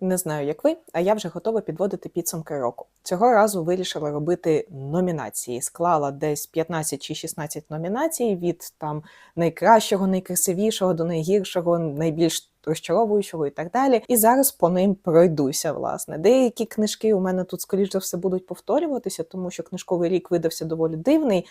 Не знаю, як ви, а я вже готова підводити підсумки року. Цього разу вирішила робити номінації. Склала десь 15 чи 16 номінацій від там найкращого, найкрасивішого до найгіршого, найбільш розчаровуючого і так далі. І зараз по ним пройдуся. Власне, деякі книжки у мене тут, скоріш за все, будуть повторюватися, тому що книжковий рік видався доволі дивний.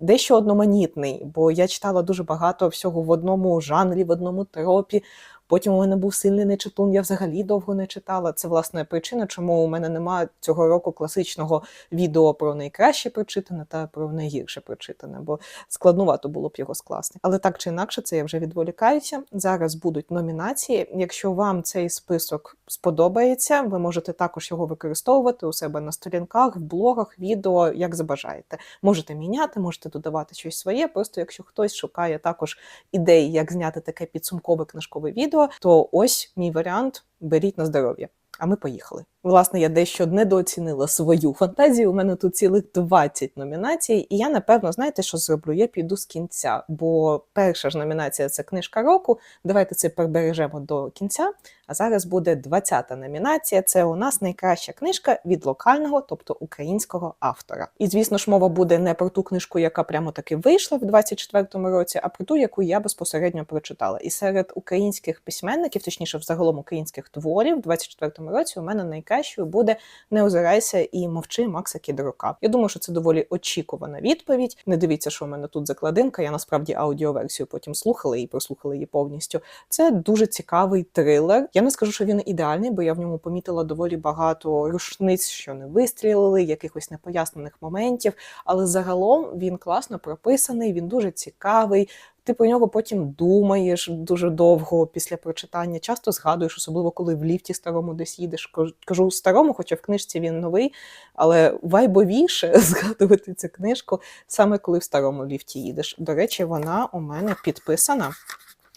Дещо одноманітний, бо я читала дуже багато всього в одному жанрі, в одному тропі. Потім у мене був сильний нечитун, я взагалі довго не читала. Це власне причина, чому у мене немає цього року класичного відео про найкраще прочитане та про найгірше прочитане, бо складнувато було б його скласти. Але так чи інакше, це я вже відволікаюся. Зараз будуть номінації. Якщо вам цей список сподобається, ви можете також його використовувати у себе на сторінках, в блогах, відео, як забажаєте. Можете міняти, можете додавати щось своє. Просто якщо хтось шукає також ідей, як зняти таке підсумкове книжкове відео, то ось мій варіант: беріть на здоров'я. А ми поїхали. Власне, я дещо недооцінила свою фантазію. У мене тут цілих 20 номінацій, і я напевно знаєте, що зроблю? Я піду з кінця, бо перша ж номінація це книжка року. Давайте це прибережемо до кінця. А зараз буде 20-та номінація. Це у нас найкраща книжка від локального, тобто українського автора. І звісно ж, мова буде не про ту книжку, яка прямо таки вийшла в 24-му році, а про ту, яку я безпосередньо прочитала. І серед українських письменників, точніше, взагалом українських творів, в 24-му році у мене найкращою буде Не озирайся і мовчи Макса Кідрука. Я думаю, що це доволі очікувана відповідь. Не дивіться, що у мене тут закладинка. Я насправді аудіоверсію потім слухала і прослухала її повністю. Це дуже цікавий трилер. Я не скажу, що він ідеальний, бо я в ньому помітила доволі багато рушниць, що не вистрілили, якихось непояснених моментів. Але загалом він класно прописаний, він дуже цікавий. Ти про нього потім думаєш дуже довго після прочитання. Часто згадуєш, особливо коли в ліфті старому десь їдеш. Кажу- старому, хоча в книжці він новий, але вайбовіше згадувати цю книжку саме коли в старому ліфті їдеш. До речі, вона у мене підписана.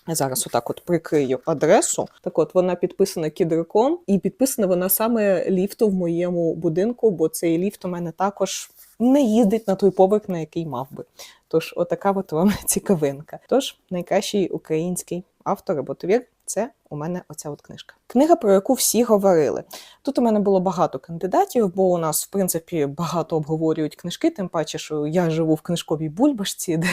Зараз отак от прикрию адресу. Так от вона підписана кідриком, і підписана вона саме ліфту в моєму будинку, бо цей ліфт у мене також не їздить на той поверх, на який мав би. Тож, отака от вам цікавинка. Тож, найкращий український автор або твір це у мене оця от книжка. Книга, про яку всі говорили. Тут у мене було багато кандидатів, бо у нас, в принципі, багато обговорюють книжки, тим паче, що я живу в книжковій бульбашці, де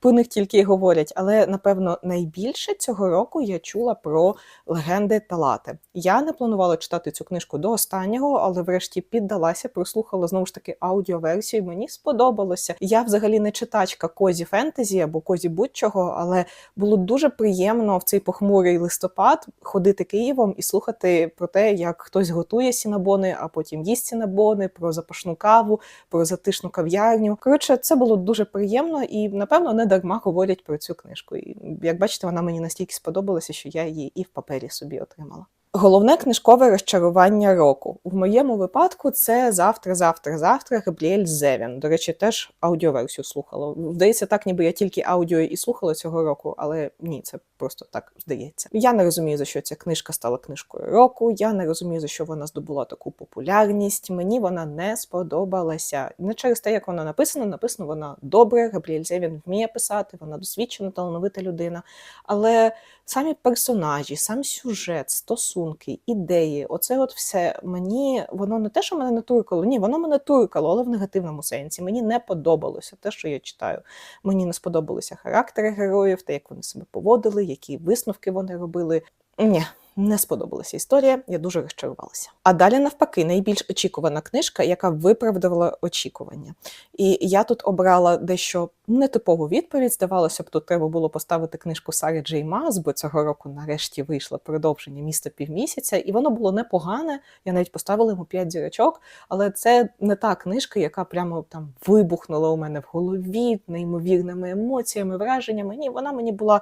про них тільки й говорять. Але напевно найбільше цього року я чула про легенди Талати. Я не планувала читати цю книжку до останнього, але врешті піддалася, прослухала знову ж таки аудіоверсію. Мені сподобалося. Я взагалі не читачка козі фентезі або козі будь-чого, але було дуже приємно в цей похмурий листопад ходити Києвом і слухати про те, як хтось готує сінабони, а потім їсть сінабони, про запашну каву, про затишну кав'ярню. Коротше, це було дуже приємно і напевно не дарма говорять про цю книжку. І як бачите, вона мені настільки сподобалася, що я її і в папері собі отримала. Головне книжкове розчарування року. В моєму випадку це завтра, завтра, завтра Габріель Зевін. До речі, теж аудіоверсію слухала. Здається, так, ніби я тільки аудіо і слухала цього року, але ні, це просто так здається. Я не розумію, за що ця книжка стала книжкою року. Я не розумію, за що вона здобула таку популярність. Мені вона не сподобалася. Не через те, як вона написана. Написано вона добре. Габріель Зевін вміє писати, вона досвідчена, талановита людина. Але самі персонажі, сам сюжет, стосунки, ідеї, оце от все мені воно не те, що мене не туркало, ні, воно мене туркало, але в негативному сенсі. Мені не подобалося те, що я читаю. Мені не сподобалися характери героїв, те, як вони себе поводили, які висновки вони робили. Ні, не сподобалася історія, я дуже розчарувалася. А далі, навпаки, найбільш очікувана книжка, яка виправдала очікування. І я тут обрала дещо нетипову відповідь. Здавалося б, тут треба було поставити книжку Сари Джей Мас, бо цього року нарешті вийшло продовження міста півмісяця, і воно було непогане. Я навіть поставила йому 5 зірочок, але це не та книжка, яка прямо там вибухнула у мене в голові неймовірними емоціями, враженнями. Ні, вона мені була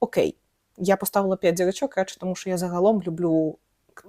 окей. Я поставила 5 зірочок, радше тому що я загалом люблю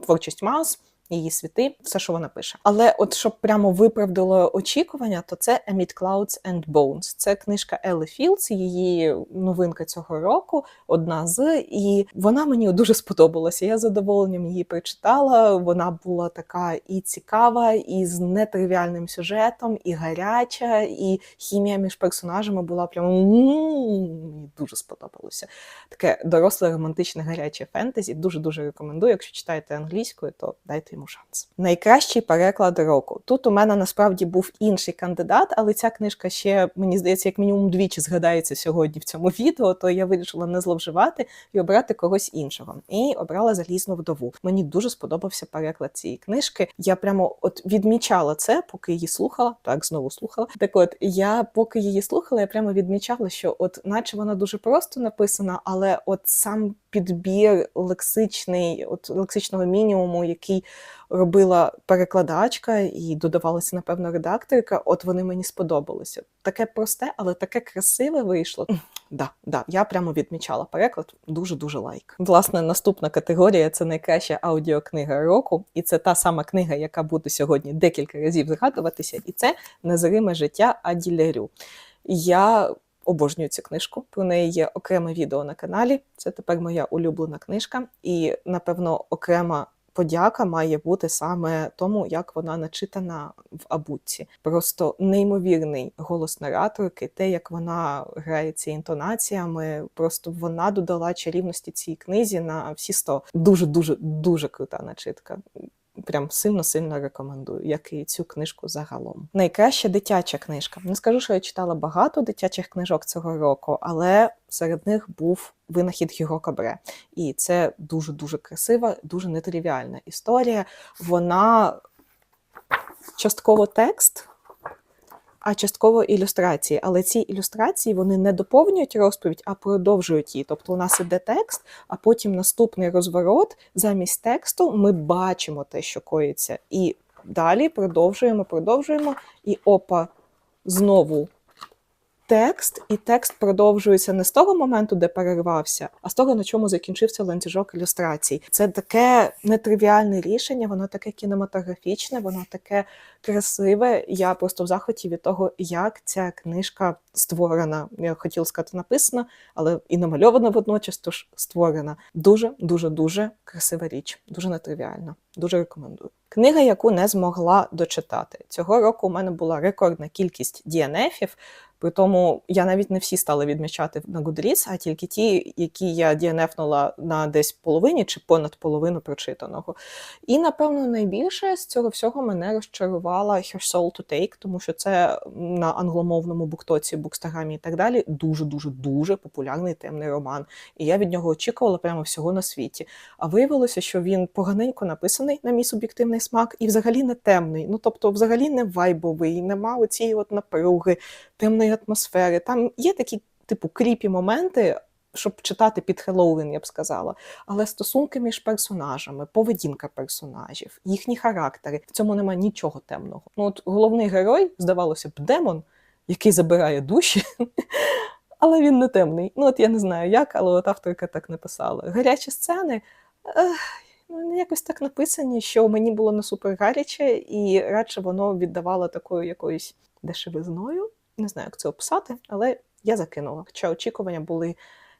творчість Мас. Її світи, все, що вона пише. Але от щоб прямо виправдало очікування, то це Amid Clouds and Bones. Це книжка Елли Філдс, її новинка цього року, одна з, і вона мені дуже сподобалася. Я задоволенням її прочитала. Вона була така і цікава, і з нетривіальним сюжетом, і гаряча, і хімія між персонажами була прямо мені дуже сподобалося. Таке доросле романтичне гаряче фентезі. Дуже дуже рекомендую. Якщо читаєте англійською, то дайте йому шанс. Найкращий переклад року. Тут у мене насправді був інший кандидат, але ця книжка ще мені здається, як мінімум двічі згадається сьогодні в цьому відео. То я вирішила не зловживати і обрати когось іншого. І обрала залізну вдову. Мені дуже сподобався переклад цієї книжки. Я прямо от відмічала це, поки її слухала. Так знову слухала. Так, от я поки її слухала, я прямо відмічала, що от, наче вона дуже просто написана, але от сам підбір лексичний, от лексичного мінімуму, який робила перекладачка і додавалася, напевно, редакторка. От вони мені сподобалися. Таке просте, але таке красиве вийшло. Да, да, я прямо відмічала переклад. Дуже дуже лайк. Власне, наступна категорія це найкраща аудіокнига року, і це та сама книга, яка буде сьогодні декілька разів згадуватися, і це Незриме життя Аділерю. Я обожнюю цю книжку. Про неї є окреме відео на каналі. Це тепер моя улюблена книжка, і напевно окрема. Подяка має бути саме тому, як вона начитана в абутці. Просто неймовірний голос нараторки, те, як вона грається інтонаціями, просто вона додала чарівності цій книзі на всі сто. Дуже дуже дуже крута начитка. Прям сильно-сильно рекомендую, як і цю книжку загалом. Найкраща дитяча книжка. Не скажу, що я читала багато дитячих книжок цього року, але серед них був винахід Гюго Кабре. І це дуже дуже красива, дуже нетривіальна історія. Вона частково текст. А частково ілюстрації, але ці ілюстрації вони не доповнюють розповідь, а продовжують її. Тобто у нас іде текст, а потім наступний розворот. Замість тексту ми бачимо те, що коїться, і далі продовжуємо, продовжуємо. І опа, знову текст, і текст продовжується не з того моменту, де перервався, а з того, на чому закінчився ланцюжок ілюстрацій. Це таке нетривіальне рішення, воно таке кінематографічне, воно таке красиве. Я просто в захваті від того, як ця книжка створена. Я хотіла сказати написана, але і намальована водночас, тож створена. Дуже, дуже, дуже красива річ, дуже нетривіальна. Дуже рекомендую. Книга, яку не змогла дочитати. Цього року у мене була рекордна кількість DNF-ів, при тому я навіть не всі стала відмічати на Goodreads, а тільки ті, які я DNF-нула на десь половині чи понад половину прочитаного. І, напевно, найбільше з цього всього мене розчарувала Her Soul to Take, тому що це на англомовному буктоці, букстаграмі і так далі дуже-дуже дуже популярний темний роман. І я від нього очікувала прямо всього на світі. А виявилося, що він поганенько написаний, на мій суб'єктивний смак, і взагалі не темний. Ну тобто, взагалі не вайбовий, нема оцієї от напруги, темної атмосфери. Там є такі, типу, кріпі моменти. Щоб читати під Хеллоуін, я б сказала, але стосунки між персонажами, поведінка персонажів, їхні характери в цьому немає нічого темного. Ну от головний герой, здавалося б, демон, який забирає душі, але він не темний. Ну от я не знаю як, але от авторка так написала. Гарячі сцени. Ну, якось так написані, що мені було не супер гаряче, і радше воно віддавало такою якоюсь дешевизною. Не знаю, як це описати, але я закинула. Хоча очікування були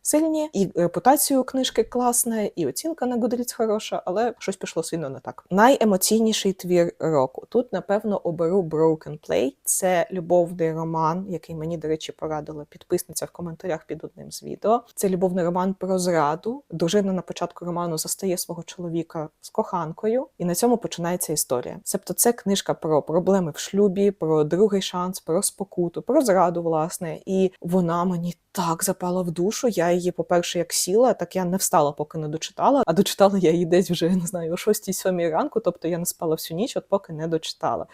сильні, і репутацію книжки класна, і оцінка на Goodreads хороша, але щось пішло сильно не так. Найемоційніший твір року. Тут, напевно, оберу Broken Play. Це любовний роман, який мені, до речі, порадила підписниця в коментарях під одним з відео. Це любовний роман про зраду. Дружина на початку роману застає свого чоловіка з коханкою, і на цьому починається історія. Себто, це книжка про проблеми в шлюбі, про другий шанс, про спокуту, про зраду, власне. І вона мені так запала в душу. Я її, по-перше, як сіла, так я не встала, поки не дочитала. А дочитала я її десь вже не знаю, о 6-7 ранку, тобто я не спала всю ніч, от поки не дочитала.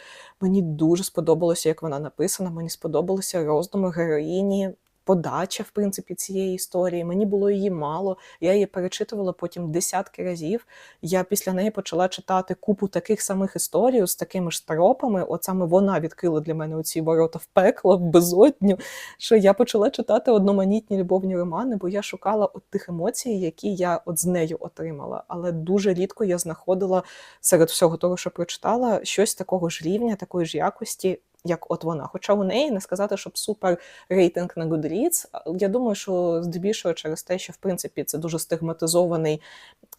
Мені дуже сподобалося, як вона написана. Мені сподобалися роздуми героїні. Подача, в принципі, цієї історії. Мені було її мало. Я її перечитувала потім десятки разів. Я після неї почала читати купу таких самих історій з такими ж тропами. От саме вона відкрила для мене оці ворота в пекло, в безодню. Що я почала читати одноманітні любовні романи, бо я шукала от тих емоцій, які я от з нею отримала. Але дуже рідко я знаходила серед всього того, що прочитала, щось такого ж рівня, такої ж якості. Як от вона, хоча у неї не сказати, щоб супер рейтинг на Goodreads. Я думаю, що здебільшого через те, що в принципі це дуже стигматизований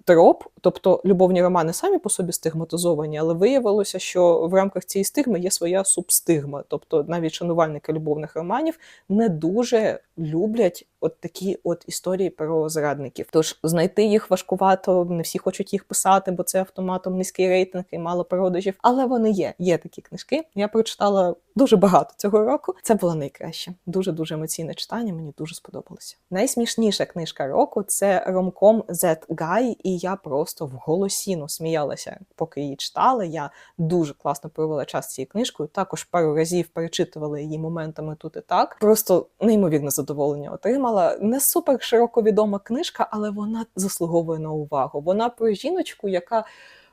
троп, тобто любовні романи самі по собі стигматизовані, але виявилося, що в рамках цієї стигми є своя субстигма. Тобто навіть шанувальники любовних романів не дуже люблять от такі от історії про зрадників. Тож знайти їх важкувато, не всі хочуть їх писати, бо це автоматом низький рейтинг і мало продажів. Але вони є. Є такі книжки. Я прочитала дуже багато цього року. Це було найкраще. Дуже дуже емоційне читання. Мені дуже сподобалося. Найсмішніша книжка року це ромком Z Guy, і я просто в голосіну сміялася, поки її читала. Я дуже класно провела час цією книжкою. Також пару разів перечитувала її моментами тут і так. Просто неймовірне задоволення отримала. Не супер широко відома книжка, але вона заслуговує на увагу. Вона про жіночку, яка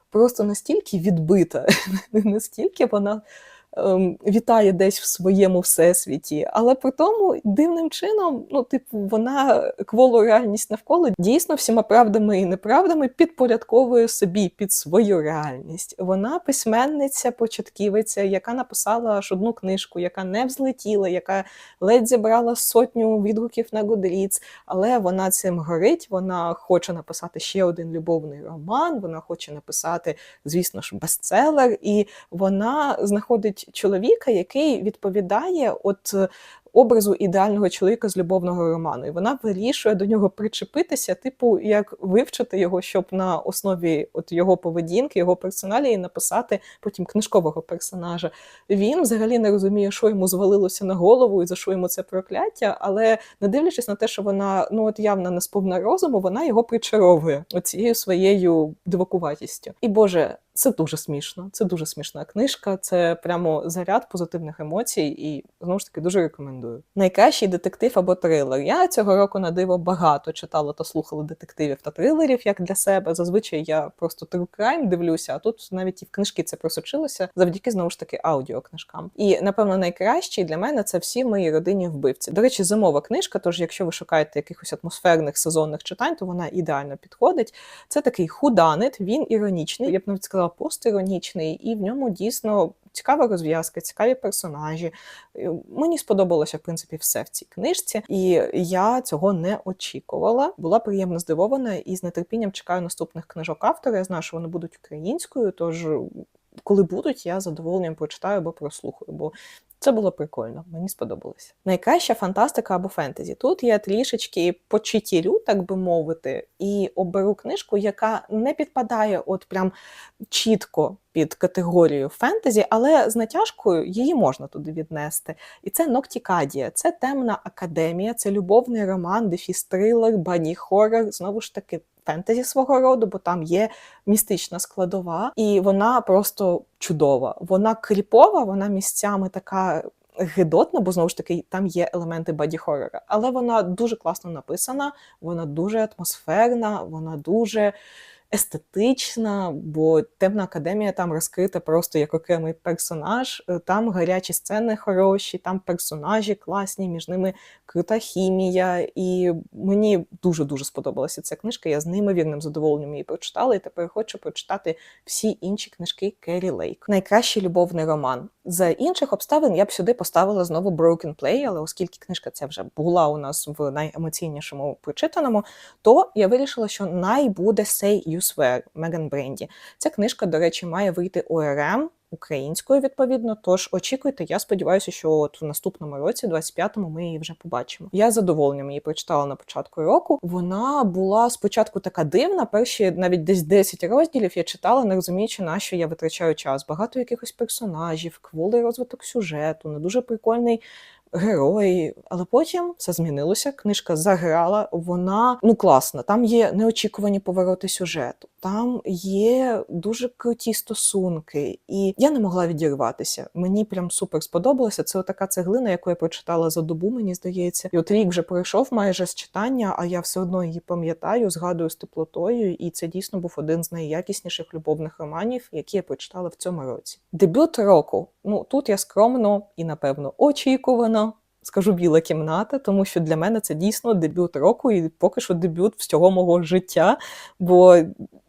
просто настільки відбита, настільки вона вітає десь в своєму всесвіті, але при тому дивним чином, ну, типу, вона кволу реальність навколо дійсно всіма правдами і неправдами підпорядковує собі під свою реальність. Вона письменниця, початківиця, яка написала аж одну книжку, яка не взлетіла, яка ледь зібрала сотню відгуків на Goodreads, але вона цим горить. Вона хоче написати ще один любовний роман. Вона хоче написати, звісно ж, бестселер, і вона знаходить чоловіка, який відповідає от е, образу ідеального чоловіка з любовного роману. І вона вирішує до нього причепитися, типу, як вивчити його, щоб на основі от його поведінки, його персоналії написати потім книжкового персонажа. Він взагалі не розуміє, що йому звалилося на голову і за що йому це прокляття, але не дивлячись на те, що вона ну от явно не сповна розуму, вона його причаровує оцією своєю дивакуватістю. І Боже. Це дуже смішно, це дуже смішна книжка. Це прямо заряд позитивних емоцій, і знову ж таки дуже рекомендую. Найкращий детектив або трилер. Я цього року на диво багато читала та слухала детективів та трилерів як для себе. Зазвичай я просто true crime дивлюся, а тут навіть і в книжки це просочилося завдяки знову ж таки аудіокнижкам. І напевно найкращий для мене це всі в моїй родині вбивці. До речі, зимова книжка. Тож, якщо ви шукаєте якихось атмосферних сезонних читань, то вона ідеально підходить. Це такий худанит, він іронічний. Я б навіть сказала постіронічний, і в ньому дійсно цікава розв'язка, цікаві персонажі. Е, Мені сподобалося, в принципі, все в цій книжці, і я цього не очікувала. Була приємно здивована і з нетерпінням чекаю наступних книжок автора. Я знаю, що вони будуть українською, тож. Коли будуть, я задоволенням прочитаю або прослухаю, бо це було прикольно, мені сподобалося. Найкраща фантастика або фентезі. Тут я трішечки почитірю, так би мовити, і оберу книжку, яка не підпадає от прям чітко під категорію фентезі, але з натяжкою її можна туди віднести. І це Ноктікадія, це темна академія, це любовний роман, дефіс трилер, бані хоррор, знову ж таки. Фентезі свого роду, бо там є містична складова, і вона просто чудова. Вона кріпова, вона місцями така гидотна, бо знову ж таки там є елементи баді-хоррора, Але вона дуже класно написана, вона дуже атмосферна, вона дуже естетична, бо темна академія там розкрита просто як окремий персонаж. Е, Там гарячі сцени хороші, там персонажі класні, між ними крута хімія. І мені дуже дуже сподобалася ця книжка. Я з неймовірним задоволенням її прочитала, і тепер хочу прочитати всі інші книжки Керрі Лейк. Найкращий любовний роман. З інших обставин я б сюди поставила знову Broken Play, але оскільки книжка ця вже була у нас в найемоційнішому прочитаному, то я вирішила, що най буде Say Swear Меган Бренді. Ця книжка, до речі, має вийти ОРМ українською відповідно. Тож очікуйте, я сподіваюся, що от в наступному році, 25-му, ми її вже побачимо. Я задоволенням її прочитала на початку року. Вона була спочатку така дивна. Перші навіть десь 10 розділів я читала, не розуміючи, на що я витрачаю час. Багато якихось персонажів, кволий розвиток сюжету, не дуже прикольний герої. Але потім все змінилося. Книжка заграла, вона ну класна. Там є неочікувані повороти сюжету, там є дуже круті стосунки, і я не могла відірватися. Мені прям супер сподобалося. Це така цеглина, яку я прочитала за добу, мені здається. І от рік вже пройшов майже з читання, а я все одно її пам'ятаю, згадую з теплотою. І це дійсно був один з найякісніших любовних романів, які я прочитала в цьому році. Дебют року. Ну тут я скромно і напевно очікувано. Скажу біла кімната, тому що для мене це дійсно дебют року, і поки що дебют всього мого життя. Бо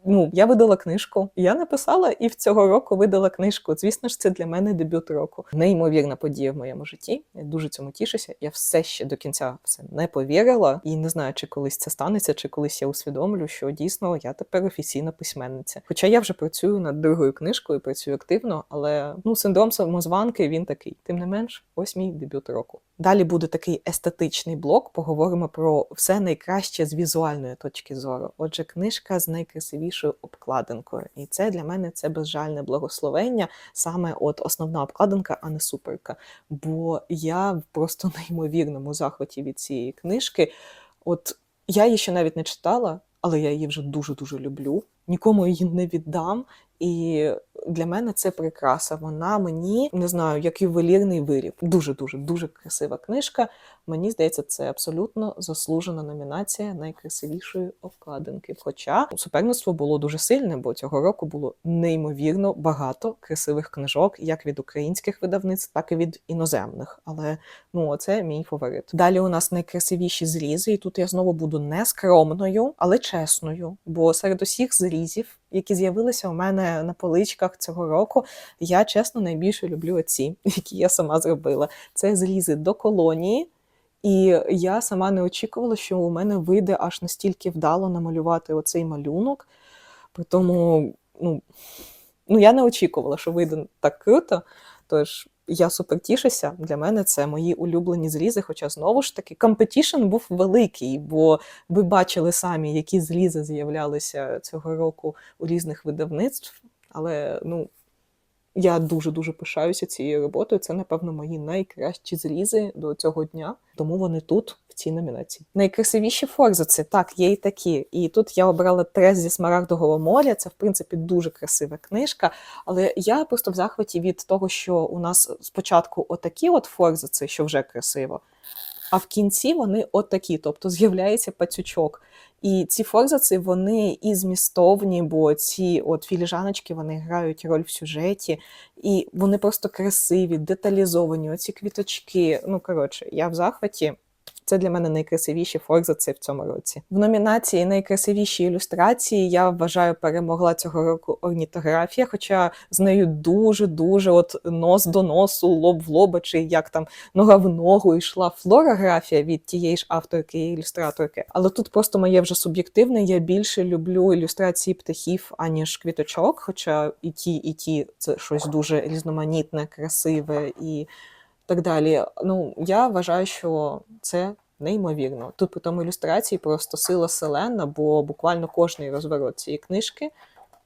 ну я видала книжку, я написала і в цього року видала книжку. Звісно ж, це для мене дебют року. Неймовірна подія в моєму житті. Я дуже цьому тішуся. Я все ще до кінця в не повірила, і не знаю, чи колись це станеться, чи колись я усвідомлю, що дійсно я тепер офіційна письменниця. Хоча я вже працюю над другою книжкою, працюю активно, але ну синдром самозванки він такий. Тим не менш, ось мій дебют року. Далі буде такий естетичний блок. Поговоримо про все найкраще з візуальної точки зору. Отже, книжка з найкрасивішою обкладинкою, і це для мене це безжальне благословення, саме от основна обкладинка, а не суперка. Бо я в просто неймовірному захваті від цієї книжки. От я її ще навіть не читала, але я її вже дуже дуже люблю. Нікому її не віддам. І для мене це прикраса. Вона мені не знаю, як ювелірний виріб. Дуже дуже дуже красива книжка. Мені здається, це абсолютно заслужена номінація найкрасивішої обкладинки. Хоча суперництво було дуже сильне, бо цього року було неймовірно багато красивих книжок, як від українських видавництв, так і від іноземних. Але ну це мій фаворит. Далі у нас найкрасивіші зрізи, і тут я знову буду не скромною, але чесною. Бо серед усіх зрізів, які з'явилися у мене на поличках цього року, я чесно найбільше люблю оці, які я сама зробила. Це зрізи до колонії. І я сама не очікувала, що у мене вийде аж настільки вдало намалювати оцей малюнок. При тому, ну, ну я не очікувала, що вийде так круто. Тож я супер тішуся. Для мене це мої улюблені зрізи. Хоча знову ж таки компетішн був великий, бо ви бачили самі, які зрізи з'являлися цього року у різних видавництв. Але ну. Я дуже дуже пишаюся цією роботою. Це, напевно, мої найкращі зрізи до цього дня, тому вони тут, цій номінації. Найкрасивіші форзаци, так, є і такі. І тут я обрала трес зі Смарагдового моря. Це, в принципі, дуже красива книжка. Але я просто в захваті від того, що у нас спочатку отакі от форзаци, що вже красиво. А в кінці вони отакі, тобто з'являється пацючок. І ці форзаци вони і змістовні, бо ці от філіжаночки вони грають роль в сюжеті, і вони просто красиві, деталізовані. Оці квіточки. Ну коротше, я в захваті. Це для мене найкрасивіші форзаци в цьому році. В номінації найкрасивіші ілюстрації я вважаю перемогла цього року орнітографія, хоча з нею дуже дуже от нос до носу, лоб в лоба, чи як там нога в ногу йшла флорографія від тієї ж авторки і ілюстраторки. Але тут просто моє вже суб'єктивне. Я більше люблю ілюстрації птахів аніж квіточок. Хоча і ті, і ті це щось дуже різноманітне, красиве і так далі. Ну я вважаю, що це неймовірно. Тут при тому ілюстрації просто сила селена, бо буквально кожний розворот цієї книжки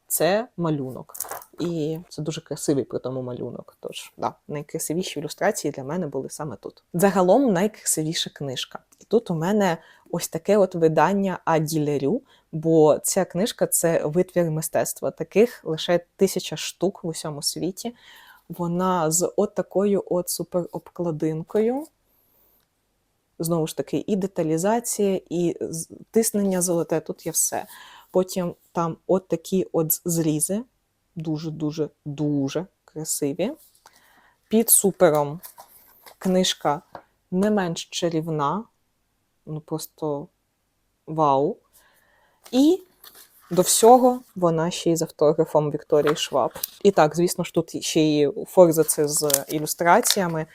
це малюнок. І це дуже красивий при тому малюнок. Тож, да, найкрасивіші ілюстрації для мене були саме тут. Загалом найкрасивіша книжка. Тут у мене ось таке от видання Аділерю, бо ця книжка це витвір мистецтва. Таких лише тисяча штук в усьому світі. Вона з от такою от суперобкладинкою. Знову ж таки, і деталізація, і тиснення золоте, тут є все. Потім там от такі от зрізи, дуже-дуже дуже красиві. Під супером книжка не менш чарівна, ну просто вау. І до всього вона ще й з автографом Вікторії Шваб. І так, звісно ж, тут ще й форзаци з ілюстраціями,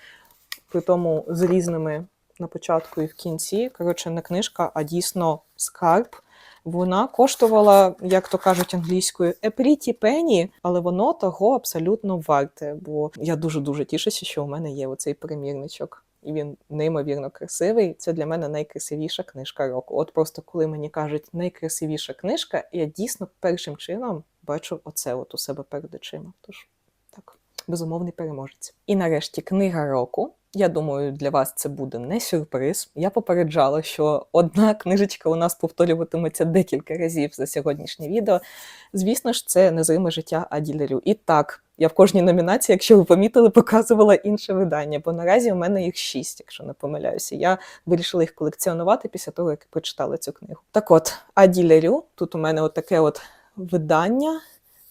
при тому з різними на початку і в кінці. Коротше, не книжка, а дійсно скарб. Вона коштувала, як то кажуть англійською, pretty penny, але воно того абсолютно варте. Бо я дуже-дуже тішуся, що у мене є оцей примірничок. І він неймовірно красивий. Це для мене найкрасивіша книжка року. От просто коли мені кажуть найкрасивіша книжка, я дійсно першим чином бачу оце от у себе перед очима. Тож так. безумовний переможець. І нарешті книга року. Я думаю, для вас це буде не сюрприз. Я попереджала, що одна книжечка у нас повторюватиметься декілька разів за сьогоднішнє відео. Звісно ж, це незриме життя Аділерю. І так, я в кожній номінації, якщо ви помітили, показувала інше видання, бо наразі у мене їх шість, якщо не помиляюся. Я вирішила їх колекціонувати після того, як прочитала цю книгу. Так от, Аділерю, тут у мене от таке от видання.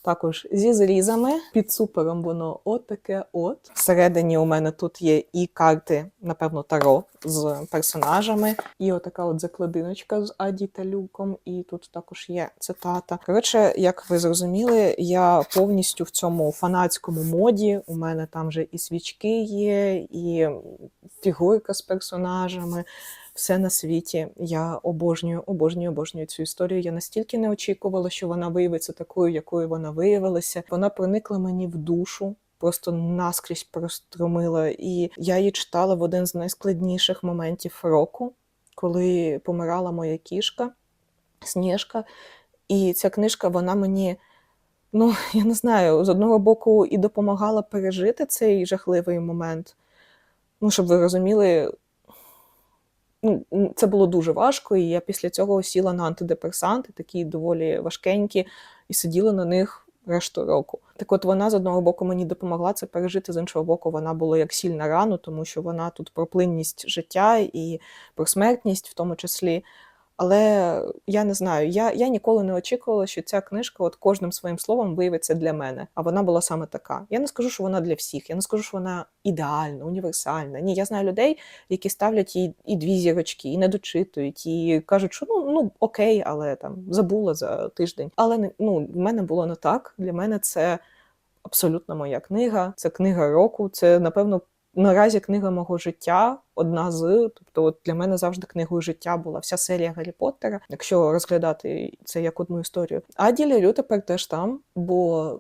Також зі зрізами. Під супером воно отаке от. Всередині у мене тут є і карти, напевно, таро з персонажами, і отака от закладиночка з Аді та Люком, і тут також є цитата. Коротше, як ви зрозуміли, я повністю в цьому фанатському моді. У мене там вже і свічки є, і фігурка з персонажами все на світі. Я обожнюю, обожнюю, обожнюю цю історію. Я настільки не очікувала, що вона виявиться такою, якою вона виявилася. Вона проникла мені в душу. Просто наскрізь простромила, і я її читала в один з найскладніших моментів року, коли помирала моя кішка Сніжка. І ця книжка, вона мені, ну я не знаю, з одного боку і допомагала пережити цей жахливий момент. Ну, щоб ви розуміли, це було дуже важко, і я після цього сіла на антидепресанти, такі доволі важкенькі, і сиділа на них решту року. Так от вона з одного боку мені допомогла це пережити, з іншого боку, вона була як сильна рану, тому що вона тут про плинність життя і про смертність в тому числі. Але я не знаю, я, я ніколи не очікувала, що ця книжка от кожним своїм словом виявиться для мене. А вона була саме така. Я не скажу, що вона для всіх, я не скажу, що вона ідеальна, універсальна. Ні, я знаю людей, які ставлять їй і дві зірочки, і не дочитують, і кажуть, що ну, ну окей, але там забула за тиждень. Але ну, в мене було не так. Для мене це абсолютно моя книга. Це книга року. Це, напевно, наразі книга мого життя. Одна з. Тобто, от для мене завжди книгою життя була вся серія Гаррі Поттера, якщо розглядати це як одну історію. А Ділярю тепер теж там, бо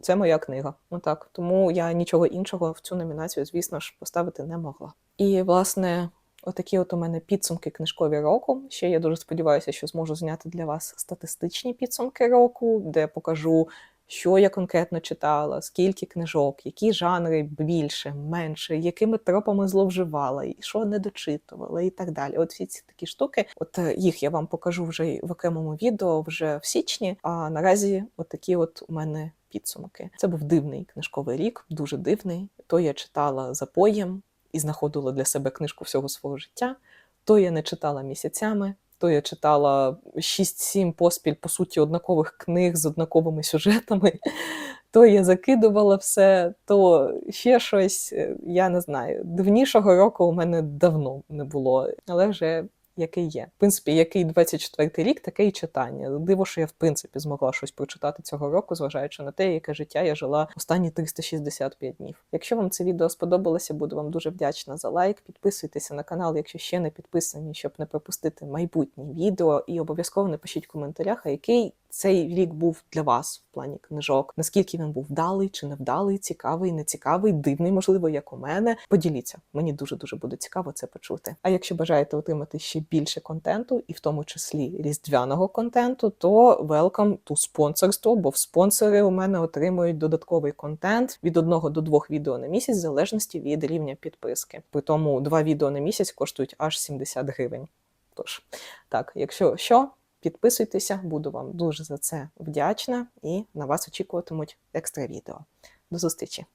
це моя книга. Отак. Тому я нічого іншого в цю номінацію, звісно ж, поставити не могла. І, власне, отакі от у мене підсумки книжкові року. Ще я дуже сподіваюся, що зможу зняти для вас статистичні підсумки року, де покажу. Що я конкретно читала, скільки книжок, які жанри більше, менше, якими тропами зловживала, і що не дочитувала, і так далі. От всі ці такі штуки, от е, їх я вам покажу вже в окремому відео вже в січні. А наразі, от такі от у мене підсумки. Це був дивний книжковий рік, дуже дивний. То я читала запоєм і знаходила для себе книжку всього свого життя. То я не читала місяцями. То я читала 6-7 поспіль, по суті, однакових книг з однаковими сюжетами. То я закидувала все, то ще щось. Е, Я не знаю. Дивнішого року у мене давно не було, але вже який є. В принципі, який 24-й рік, таке і читання. Диво, що я в принципі змогла щось прочитати цього року, зважаючи на те, яке життя я жила останні 365 днів. Якщо вам це відео сподобалося, буду вам дуже вдячна за лайк. Підписуйтеся на канал, якщо ще не підписані, щоб не пропустити майбутні відео. І обов'язково напишіть в коментарях, а який цей рік був для вас в плані книжок. Наскільки він був вдалий чи невдалий, цікавий, нецікавий, дивний, можливо, як у мене. Поділіться, мені дуже дуже буде цікаво це почути. А якщо бажаєте отримати ще більше контенту, і в тому числі різдвяного контенту, то welcome to спонсорство, бо в спонсори у мене отримують додатковий контент від одного до двох відео на місяць, в залежності від рівня підписки. При тому два відео на місяць коштують аж 70 гривень. Тож, так, якщо що, підписуйтеся, буду вам дуже за це вдячна і на вас очікуватимуть екстра відео. До зустрічі!